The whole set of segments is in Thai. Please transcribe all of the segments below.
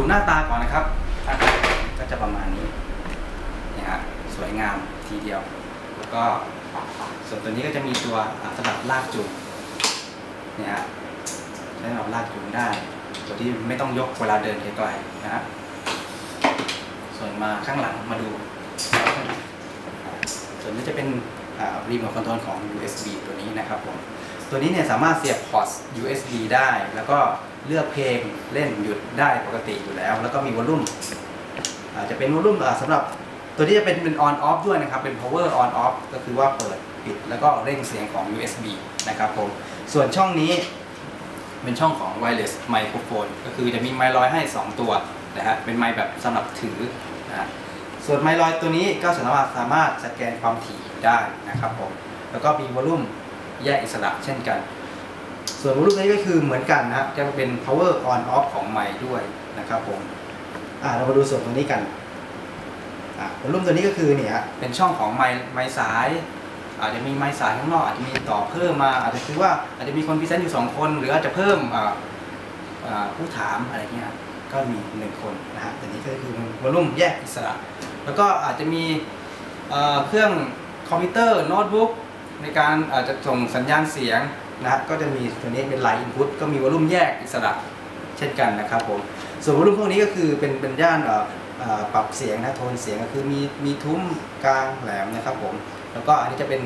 ดูหน้าตาก่อนนะครับหน้าตาก็จะประมาณนี้เนี่ยฮะสวยงามทีเดียว แล้วก็ส่วนตัวนี้ก็จะมีตัวอ่าสำหรับลากจูงเนี่ยฮะใช้สำหรับลากจูงได้ ตัวที่ไม่ต้องยกเวลาเดินไกลๆนะฮะส่วนมาข้างหลังมาดู ส่วนนี้จะเป็น รีโมทคอนโทรลของ USB ตัวนี้นะครับผมตัวนี้เนี่ยสามารถเสียบพอร์ต USB ได้ แล้วก็เลือกเพลงเล่นหยุดได้ปกติอยู่แล้ว แล้วก็มีวอลลุ่มอาจจะเป็นวอลลุ่มสำหรับตัวที่จะเป็นเป็น on off ด้วยนะครับ เป็น power on off ก็คือว่าเปิดปิดแล้วก็เร่งเสียงของ USB นะครับผมส่วนช่องนี้เป็นช่องของ wireless microphone ก็คือจะมีไมค์ลอยให้ 2 ตัวนะฮะเป็นไมค์แบบสำหรับถือนะฮะ ส่วนไมลอยตัวนี้ก็สามารถสามารถสแกนความถี่ได้นะครับผมแล้วก็มีวอลลุ่มแยกอิสระเช่นกัน ส่วนวอลลุ่มนี้ก็คือเหมือนกันนะฮะจะเป็น power on off ของไมด้วยนะครับผมอ่าเรามาดูส่วนตรงนี้กันอ่าวอลลุ่มตัวนี้ก็คือเนี่ยเป็นช่องของไมไมสาย อาจจะมีไมสายข้างนอกอาจจะมีต่อเพิ่มมาอาจจะคือว่าอาจจะมีคนพรีเซนต์อยู่สองคน หรืออาจจะเพิ่มอ่าผู้ถามอะไรเงี้ยครับก็มีหนึ่งคนนะฮะตัวนี้ก็คือวอลลุ่มแยกอิสระ แล้วก็อาจจะมีเครื่องคอมพิวเตอร์โน้ตบุ๊กในการอาจจะส่งสัญญาณเสียงนะฮะก็จะมีตัวนี้เป็นไลน์อินพุตก็มีวอลลุ่มแยกอิสระเช่นกันนะครับผมส่วนวอลลุ่มพวกนี้ก็คือเป็นเป็นย่านปรับเสียงนะโทนเสียงก็คือมีมีทุ้มกลางแหลมนะครับผมแล้วก็อันนี้จะเป็น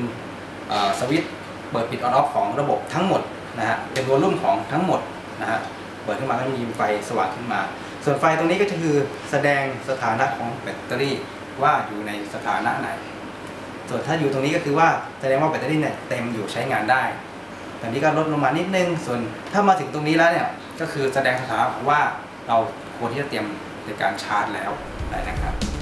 สวิตช์เปิดปิดออนออฟของระบบทั้งหมดนะฮะเป็นวอลลุ่มของทั้งหมดนะฮะเปิดขึ้นมาก็มีไฟสว่างขึ้นมา ส่วนไฟตรงนี้ก็จะคือแสดงสถานะของแบตเตอรี่ว่าอยู่ในสถานะไหน ส่วนถ้าอยู่ตรงนี้ก็คือว่าแสดงว่าแบตเตอรี่เนี่ยเต็มอยู่ใช้งานได้ตอนนี้ก็ลดลงมานิดนึง ส่วนถ้ามาถึงตรงนี้แล้วเนี่ยก็คือแสดงสถานะว่าเราควรที่จะเตรียมในการชาร์จแล้วได้นะครับ